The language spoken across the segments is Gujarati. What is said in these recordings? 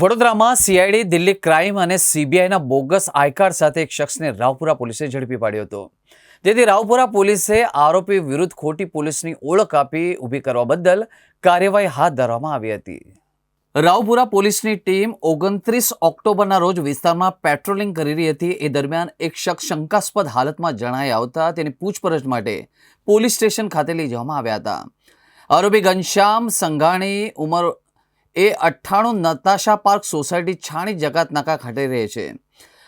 વડોદરામાં સીઆઈડી દિલ્હી ક્રાઇમ અને સીબીઆઈના બોગસ આયકાર સાથે એક શખ્સને રાવપુરા પોલીસે ઝડપી પાડ્યો હતો. તેથી રાવપુરા પોલીસે આરોપી વિરુદ્ધ ખોટી પોલીસની ઓળખ આપી ઊભી કરવા બદલ કાર્યવાહી હાથ ધરવામાં આવી હતી. રાવપુરા પોલીસની ટીમ ઓગણત્રીસ ઓક્ટોબરના રોજ વિસ્તારમાં પેટ્રોલિંગ કરી રહી હતી. એ દરમિયાન એક શખ્સ શંકાસ્પદ હાલતમાં જણાઈ આવતા તેની પૂછપરછ માટે પોલીસ સ્ટેશન ખાતે લઈ જવામાં આવ્યા હતા. આરોપી ઘનશ્યામ સંઘાણી, ઉંમર એ અઠ્ઠાણું Natasha park society Chhani Jakat Naka ખાતે રહે છે.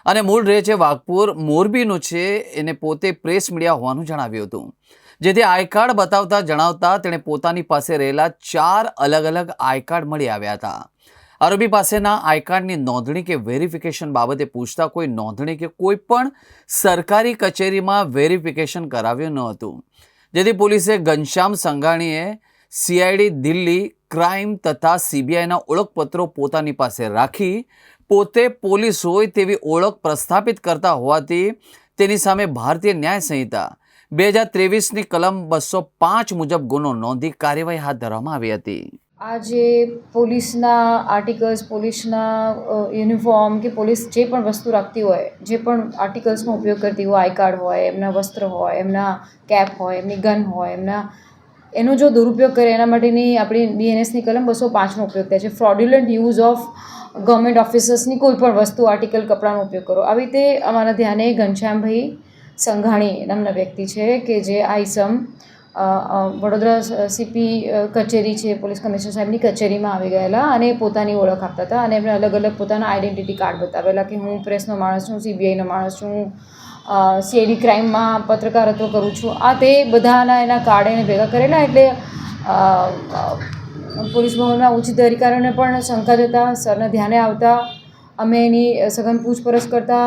અને મૂળ રહે છે વાઘપુર. મોરબીનું છે. એને પોતે પ્રેસ મીડિયા હોવાનું જણાવ્યું હતું. જેથી આઈ કાર્ડ બતાવતા જણાવતા તેણે પોતાની પાસે રહેલા ચાર અલગ અલગ આઈ કાર્ડ મળી આવ્યા હતા. આરોપી પાસેના આઈ કાર્ડની નોંધણી કે વેરિફિકેશન બાબતે પૂછતા કોઈ નોંધણી કે કોઈ પણ સરકારી કચેરીમાં વેરિફિકેશન કરાવ્યું ન હતું. જેથી પોલીસે ઘનશ્યામ સંઘાણીએ સીઆઈડી દિલ્હી ક્રાઇમ તથા સીબીઆઈના ઓળખપત્રો પોતાની પાસે રાખી પોતે પોલીસ હોય તેવી ઓળખ પ્રસ્થાપિત કરતા હોવાથી તેની સામે ભારતીય ન્યાય સંહિતા બે હજાર ત્રેવીસની કલમ બસો પાંચ મુજબ ગુનો નોંધી કાર્યવાહી હાથ ધરવામાં આવી હતી. આ જે પોલીસના આર્ટિકલ્સ, પોલીસના યુનિફોર્મ કે પોલીસ જે પણ વસ્તુ રાખતી હોય, જે પણ આર્ટિકલ્સનો ઉપયોગ કરતી હોય, આઈ કાર્ડ હોય, એમના વસ્ત્ર હોય, એમના કેપ હોય, એમની ગન હોય, એમના એનો જો દુરુપયોગ કરે, એના માટેની આપણી બીએનએસની કલમ બસો પાંચનો ઉપયોગ થાય છે. ફ્રોડ્યુલન્ટ યુઝ ઓફ ગવર્મેન્ટ ઓફિસર્સની કોઈ પણ વસ્તુ આર્ટિકલ કપડાનો ઉપયોગ કરો. આવી રીતે અમારા ધ્યાને ઘનશ્યામભાઈ સંઘાણી નામના વ્યક્તિ છે કે જે આઈસમ વડોદરા સીપી કચેરી છે, પોલીસ કમિશનર સાહેબની કચેરીમાં આવી ગયેલા અને પોતાની ઓળખ આપતા હતા અને એમણે અલગ અલગ પોતાના આઈડેન્ટિટી કાર્ડ બતાવેલા કે હું પ્રેસનો માણસ છું સીબીઆઈનો માણસ છું સીઆઈડી ક્રાઇમમાં પત્રકારત્વ કરું છું. આ તે બધાના એના કાર્ડ એને ભેગા કરેલા એટલે પોલીસ ભવનના ઉચ્ચ અધિકારીઓને પણ શંકા જતા, સરને ધ્યાને આવતા, અમે એની સઘન પૂછપરછ કરતા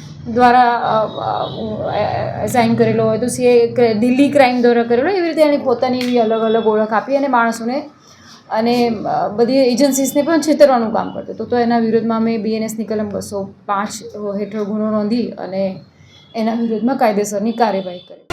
દ્વારા સાઇન કરેલો હોય તો સીએ દિલ્હી ક્રાઇમ દ્વારા કરેલો, એવી રીતે એની પોતાની એવી અલગ અલગ ઓળખ આપી અને માણસોને અને બધી એજન્સીસને પણ છેતરવાનું કામ કરતો હતો. તો એના વિરોધમાં અમે બીએનએસની કલમ બસો પાંચ હેઠળ ગુનો નોંધી અને એના વિરુદ્ધમાં કાયદેસરની કાર્યવાહી કરી.